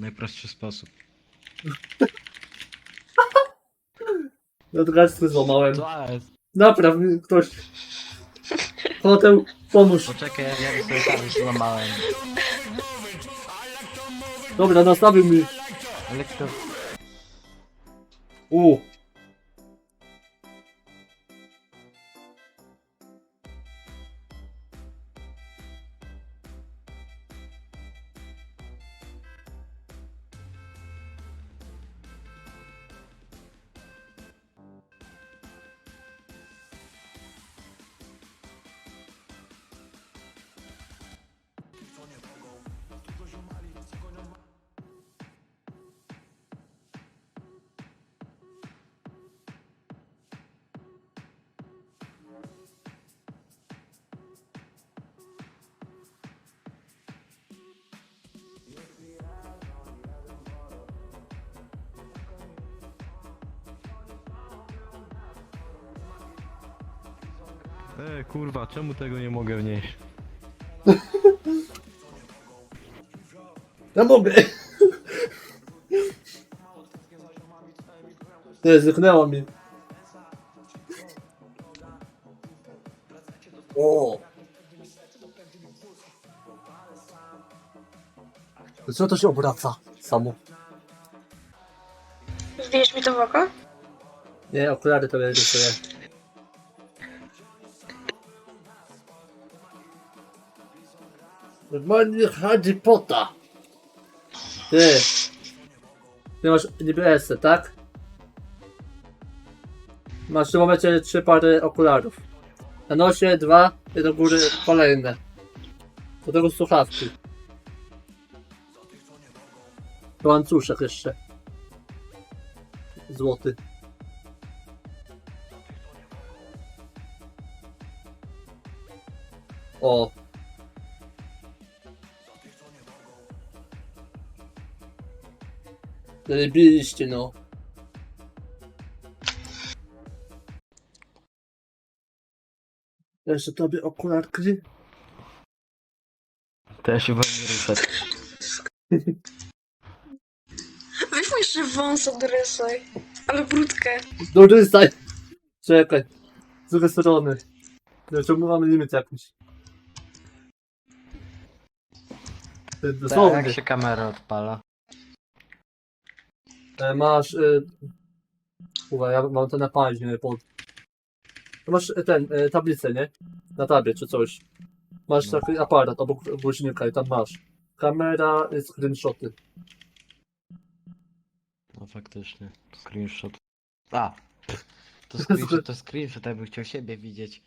Najprostszy sposób. Nadgarstkę złamałem. Co jest? Napraw mi ktoś. Hotel, pomóż. Poczekaj, ja ja sobie tam złamałem. Dobra, nastawił mi. Ale kto... U. E, kurwa, czemu tego nie mogę wnieść? Ja mogę. Nie, zniknęło mi. O. Co to się obraca samo? Wbijesz mi to w oko? Nie, okulary to będzie sobie. Normalnie Harry Potter. Ty. Ty masz niebieski, tak? Masz w tym momencie trzy pary okularów. Na nosie dwa i do góry kolejne. Do tego słuchawki. Łańcuszek jeszcze. Złoty. O. Zajebiście no. Jeszcze tobie okularki? To ja się wolę ruszać. Weź mu jeszcze wąs odrysuj. Ale brudkę. Dorysaj! Czekaj. Z drugiej strony. Znaczy, my mamy limit jakiś. Ty, Tak, jak się kamera odpala. E, Masz... Y... Uwaga, ja mam to na paźnie pod... Masz e, ten, e, tablicę, nie? Na tabie czy coś. Masz No. taki aparat obok głośnika i tam masz. Kamera, screenshoty. No faktycznie. Screenshot. A! To screenshot, to screenshot, ja bym chciał siebie widzieć.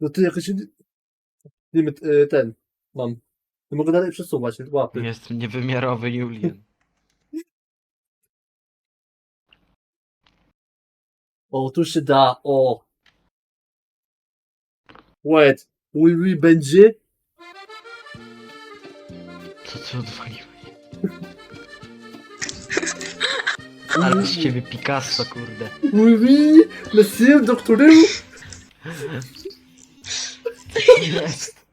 No ty jakoś... Limit, y, ten, mam. Nie mogę dalej przesuwać, łapy. Jestem niewymiarowy Julian. O, tu się da, o. Wait, Ui, ui, będzie? Co ty odwaliłeś? Ale z ciebie Picasso, kurde. Ui, ui, monsieur, doktorem? Jest.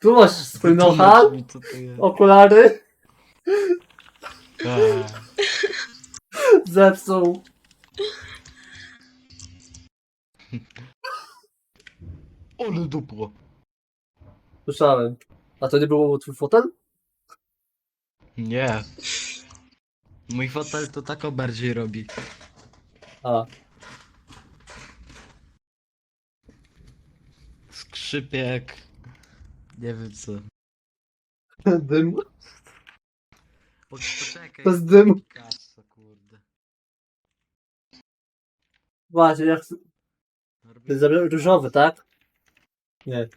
Tu masz swój know-how, mi, co to jest. okulary, A, zepsuł. Ale dupło. Słyszałem. A to nie było twój fotel? Nie. Mój fotel to tako bardziej robi. A, Skrzypiek. Nie wiem co. dym, Po- Poczekaj. bez dymu. Picasso, kurde. Właśnie, jak... Ty zabrał różowy, tak? Nie.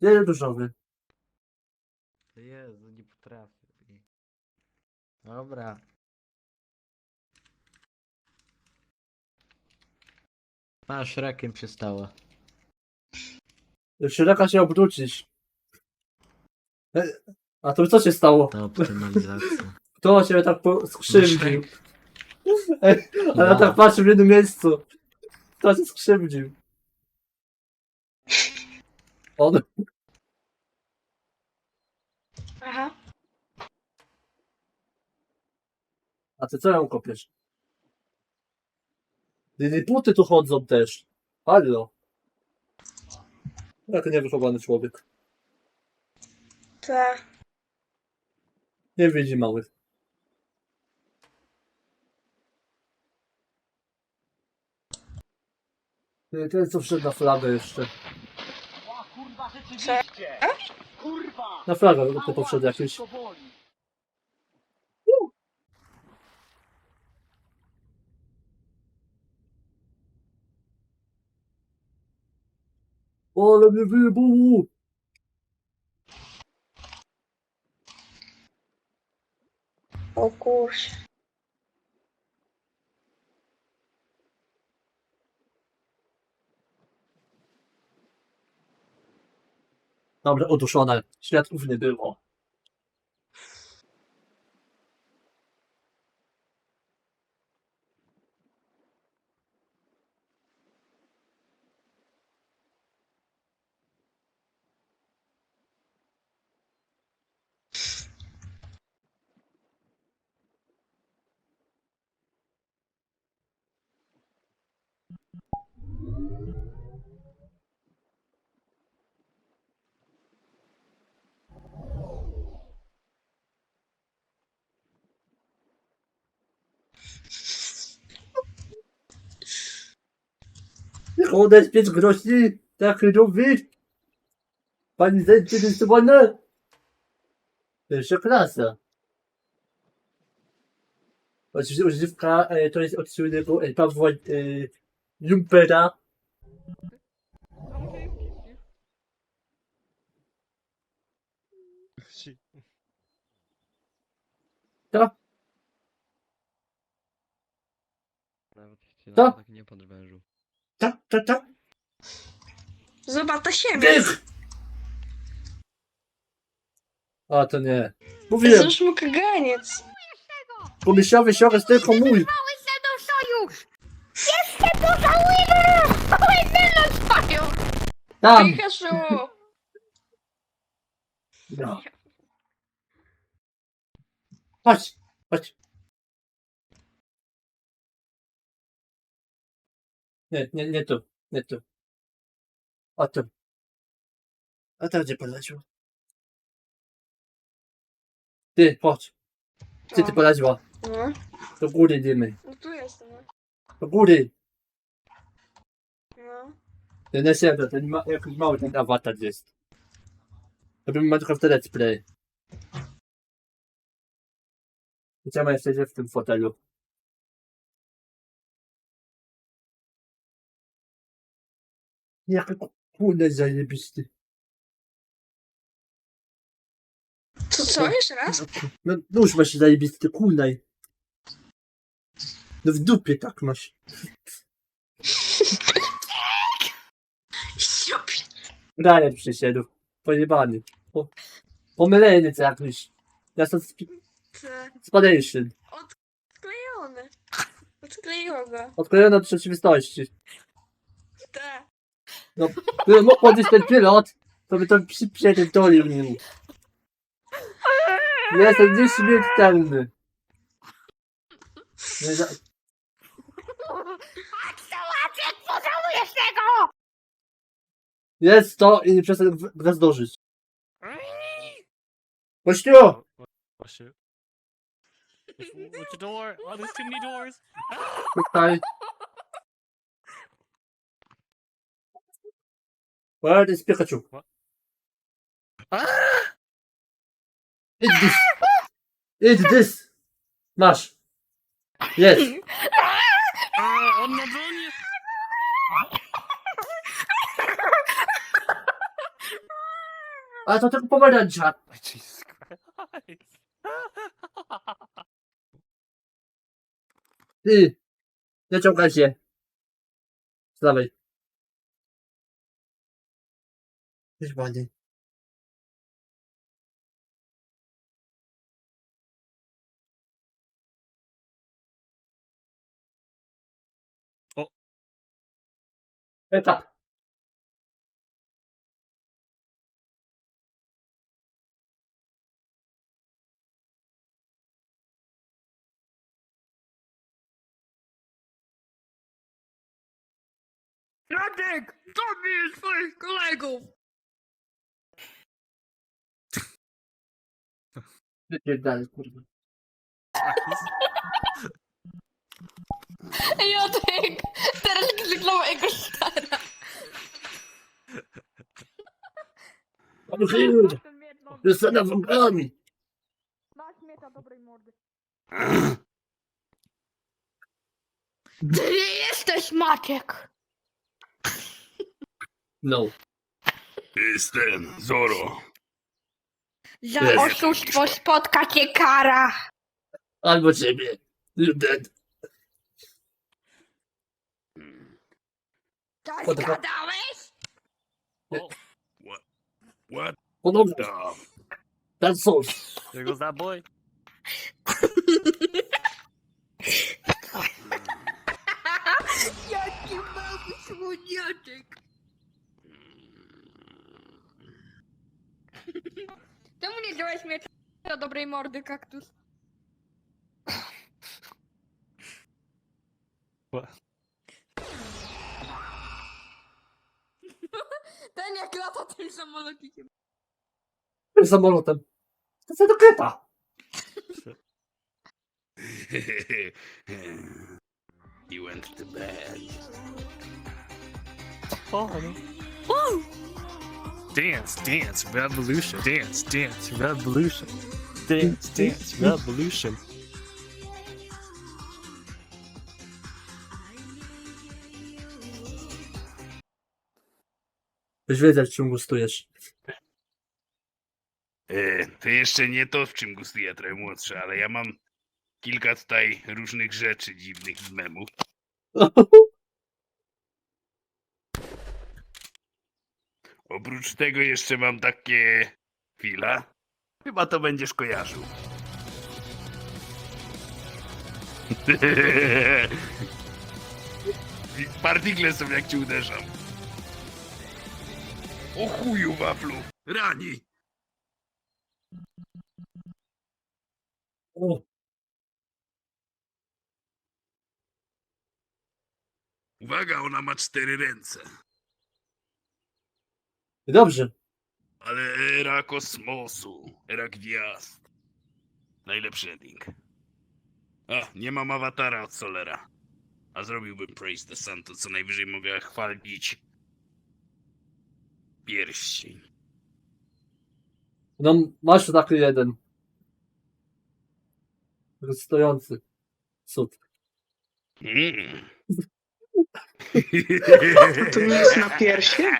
Nie, różowy. Jezu, nie potrafię. Dobra. Masz rakiem. Jak się raka się obrócisz. E, A to co się stało? Ta optymalizacja. Kto cię tak po- skrzywdził? Ej, ale ja tak patrzę w jednym miejscu. Kto się skrzywdził? On. Aha. A ty co ją kopiesz? Liliputy tu chodzą też. Halo. Jak niewychowany człowiek. Tak. Nie widzi małych. Ty, Ten co wszedł na flagę jeszcze. Co? Na flagę to powszedł jakiś. Ale mnie wyjebało! O kurczę. Dobra, uduszone. Świadków nie było. Chodzę z pięć groszy, tak robić. Pani zainteresowana? Pierwsza klasa. Oczywiście używka e, to jest od słynnego e, Pawła e, Jumpera. Co? Nawet się Co? tak nie podwężył. Tak, tak, tak. Zobacz na siebie. Dych! A to nie. Mówiłem, mu kaganiec. pomyślawy siorek tylko mój. Sojusz! Mną sojusz! Tam! Pikachu! No. Chodź, chodź. Nie, nie, nie tu, nie tu. O tu. A to gdzie polecił? Ty, chodź. Gdzie ty O. poleciła? No, Do góry dymy. no tu jestem. no. Do góry. No. Ten nie siebie, ten ma, jakiś mały ten awatar jest. Robimy ma trochę w let's play. Jeszcze siedzieć w tym fotelu. Jaki kurde zajebisty. Co, co? Jeszcze raz? No nóż masz zajebisty, kulnaj. No w dupie tak masz. Ryan przyszedł. Pojebany. Po, pomylenie co jakiś. Ja sam sp spadation. Odklejony. Odkleiło go. Odklejone od rzeczywistości. Tak. Gdybym mógł podnieść ten pilot, to by to przy, przypierdolił nim. Jestem nieśmiertelny. Nie za... Aksełaczek, pożałujesz tego! Jest to i nie przestań gw- gwiazdożyć. Kościół! Oh shit. Which, which door? Oh, there's too many doors. Tutaj. Where is Pikachu? Eat this! Eat this! Masz! Jest! Ah, on na bronie! Ale to tylko pomarańcza. Jesus Christ. Ty! Nie ciągaj się. Dawaj. wyzwanie E, tak. Radek, jest swoich kolegów! Wypierdalaj, kurwa. Teraz kliknął jego stara. Jestem na wągrami! Masz miecza dobrej mordy. Ty nie jesteś Maciek! No. Jestem Zoro. Za Jest. oszustwo spotka cię kara! Albo ciebie. You're dead. To fuck? zgadałeś? What Ponownie. the? Ten sos. That boy. Jaki mały słoniaczek! Czemu nie wziąłeś miecza do dobrej mordy, kaktus? Ten jak lata tym samolotikiem. Tym samolotem. To co do klepa. he went to bed. Oh, no. Dance, dance, revolution. Dance, dance, revolution. Dance, dance, revolution. Byś wiedział, czym gustujesz. E, to jeszcze nie to, w czym gustuję trochę młodszy, ale ja mam kilka tutaj różnych rzeczy dziwnych z memów. Oprócz tego jeszcze mam takie... Chwila. Chyba to będziesz kojarzył. Partikle są jak ci uderzam. O chuju waflu! Rani! O, Uwaga, ona ma cztery ręce. Dobrze. Ale era kosmosu, era gwiazd. Najlepszy ending. A, nie mam awatara od Solera. A zrobiłbym Praise the Sun, to co najwyżej mogę chwalić. Pierścień. No, masz taki jeden. Stojący. Cud. Mm. To nie jest na piersie?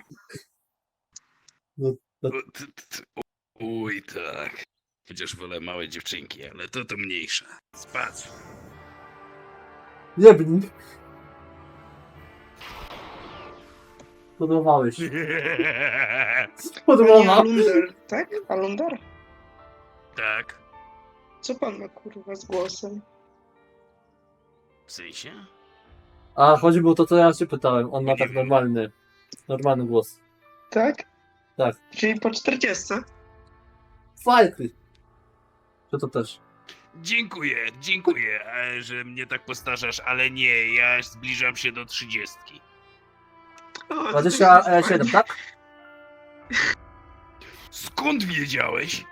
No, no. O, t- t- o- Uj, tak. Chociaż wolę małe dziewczynki, ale to to mniejsza. Spadł. Jebnij. Podobałeś. Podobała. Alunder, tak? Alunder? tak. Co pan ma kurwa z głosem? W sensie? A chodzi o to, co ja się pytałem. On ma tak normalny, normalny głos. Tak? Tak. Czyli po 40. Fajny. Że to też. Dziękuję, dziękuję, e, że mnie tak postarzasz, ale nie, ja zbliżam się do trzydziestki. O, to 27, tak? Skąd wiedziałeś?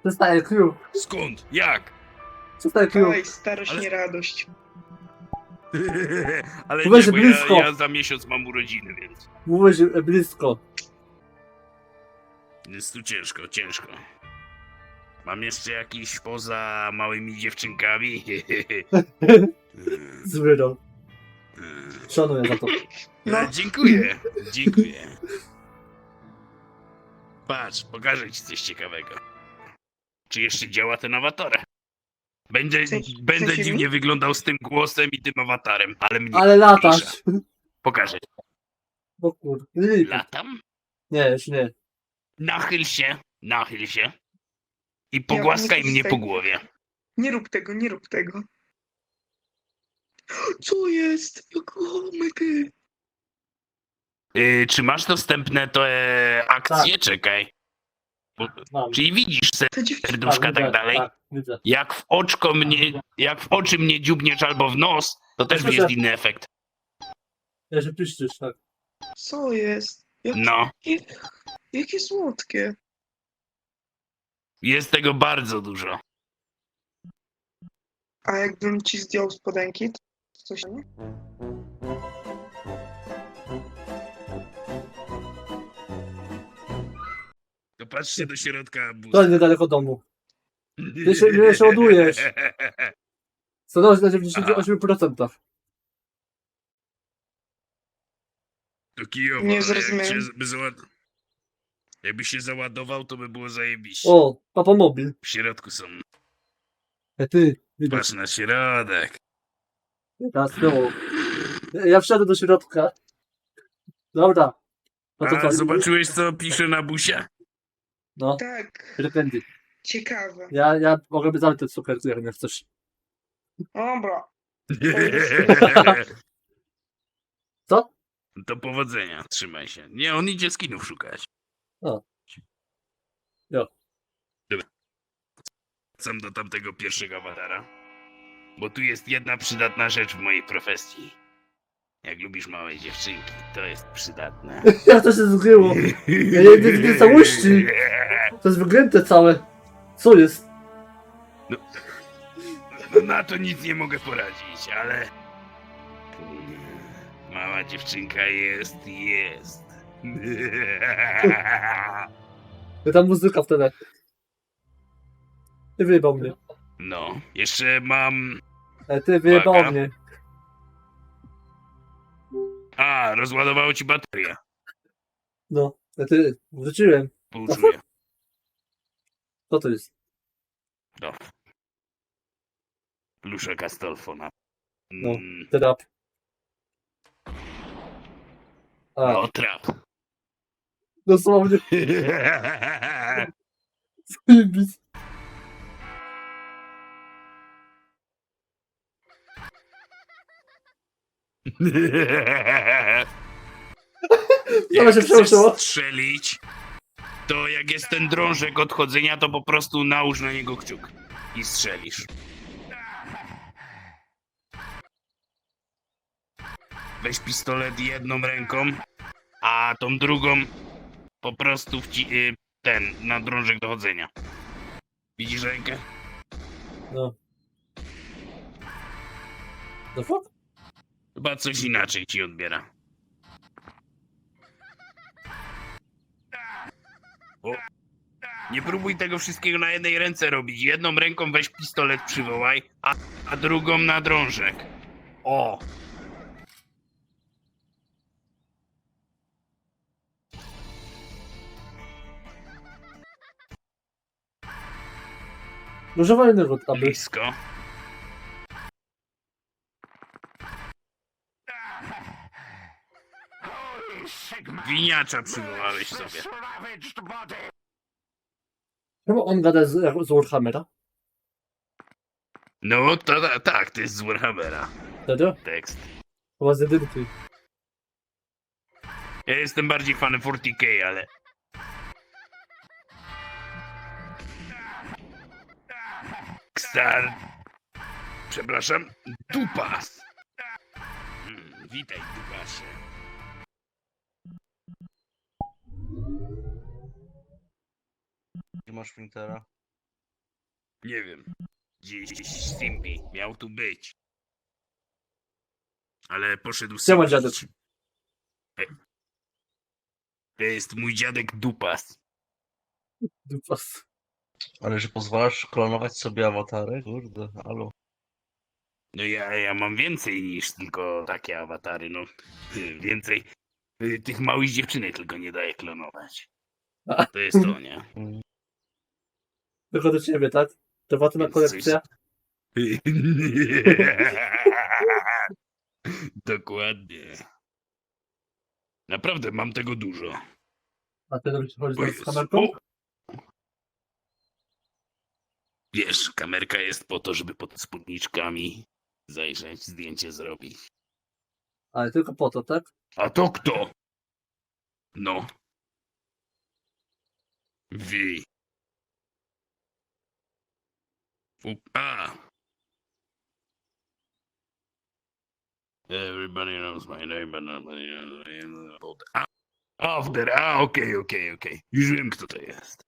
Przestaje Q. Skąd? Jak? Przestaje Q. Oj, starość Ale- nie radość. Ale nie, bo blisko. ja, ja za miesiąc mam urodziny, więc Mówisz e, blisko. jest tu ciężko, ciężko. Mam jeszcze jakiś poza małymi dziewczynkami? Zwyro. Szanuję za to. No. Dziękuję, dziękuję. Patrz, pokażę ci coś ciekawego. Czy jeszcze działa ten awatar? Będę, W sensie- w będę sensie dziwnie mi? wyglądał z tym głosem i tym awatarem, ale mnie Ale latasz. Pokażę. O kur... Latam? Nie, już nie. Nachyl się, nachyl się. I pogłaskaj nie mnie po głowie. Nie rób tego, nie rób tego. Co jest? Jak omygy. Yy, czy masz dostępne te akcje? Czekaj. Mam. czyli widzisz serduszka tak dalej? Tak, widzę. Jak w oczko mnie, jak w oczy mnie dziubniesz albo w nos, to też jest inny efekt. Ja się piszczysz, tak. Co jest? No, jakie, jakie słodkie. jest tego bardzo dużo. A jakbym ci zdjął spodenki, to coś nie? Patrzcie do środka. To niedaleko domu. Ty się, mnie się ładujesz. Stanąłeś na 98%. To kijowo, Nie jak zrozumiałem. się by załad... Jakby się załadował, to by było zajebiście. O, papa mobil. W środku są. E ty, widać. Patrz na środek. Teraz znowu. Ja wszedłem do środka. Dobra. No to A co? zobaczyłeś co pisze na busie? No, Tak, ciekawe. Ja, ja mogę by zamknąć ten cukier, jak nie chcesz. Dobra. Co? To powodzenia, trzymaj się. Nie, on idzie skinów szukać. O. Jo. Dobra. Wracam do tamtego pierwszego awatara. Bo tu jest jedna przydatna rzecz w mojej profesji. Jak lubisz małe dziewczynki, to jest przydatne. Ja to się zgryło. Ja nie widzę całości. To jest wyglęte całe. Co jest? No, na to nic nie mogę poradzić, ale... Mała dziewczynka jest, jest. Ta muzyka wtedy. Ty wyjebał mnie. No, jeszcze mam... E, ty wyjebał Uwaga. mnie. A, rozładowało ci baterię. No. E, ty, wrzuciłem. Półczuję. Co to jest? No. Luszę Castolfona. No. Mm, Trap. A, No, trap. dosłownie. Zajebis. Jak się chcesz przełączyło. strzelić, to jak jest ten drążek odchodzenia, to po prostu nałóż na niego kciuk i strzelisz. Weź pistolet jedną ręką, a tą drugą po prostu wci- y, ten, na drążek dochodzenia. Widzisz rękę? No. The fuck? Chyba coś inaczej ci odbiera. O. Nie próbuj tego wszystkiego na jednej ręce robić. Jedną ręką weź pistolet przywołaj, a, a drugą na drążek. O! Używaj innego taby. Blisko. Winiacza przywołałeś sobie. Czemu on gada z, z Warhammera? No, to ta- tak, to jest z Warhammera. Serio? Tekst. Chyba z jedynki. Ja jestem bardziej fanem 40k, ale... Star... Przepraszam, Dupas. Hmm, witaj, Dupasie. Gdzie masz printera? Nie wiem. Gdzieś Simbi miał tu być. Ale poszedł Siema, spać. dziadek. To jest mój dziadek Dupas. Dupas. Ale że pozwalasz klonować sobie awatary? Kurde, alo. No ja, ja mam więcej niż tylko takie awatary, no. Więcej y, tych małych dziewczynek tylko nie daje klonować. To jest to, nie? Mm. Tylko do ciebie, tak? Prywatna kolekcja. Dokładnie. Naprawdę mam tego dużo. A ty dobrze chodzi O teraz z kamerką? O! Wiesz, kamerka jest po to, żeby pod spódniczkami zajrzeć, zdjęcie zrobić. Ale tylko po to, tak? A to kto? No. Wi. U- A. Everybody knows my name, but nobody knows my name. A. After, a okej, okej, okej. Już wiem kto to jest.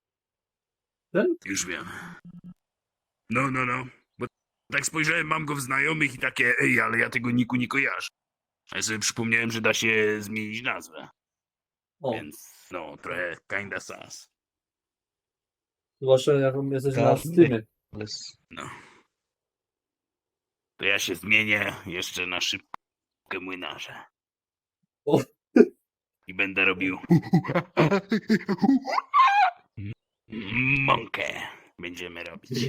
Ten? Już wiem. No, no, no. Bo tak spojrzałem, mam go w znajomych i takie, ej, ale ja tego niku nie kojarzę. A ja sobie przypomniałem, że da się zmienić nazwę. O, Więc no, trochę kinda sas. zwłaszcza jak jesteś na Jasny. Steamie. Ale No. To ja się zmienię jeszcze na szybkę młynarze. O. I będę robił. Mąkę będziemy robić.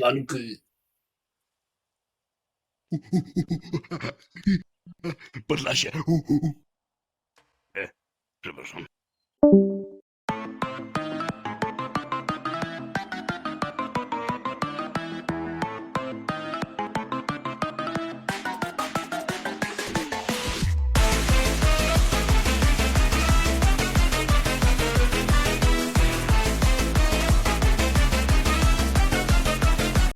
Podlasie. E, przepraszam.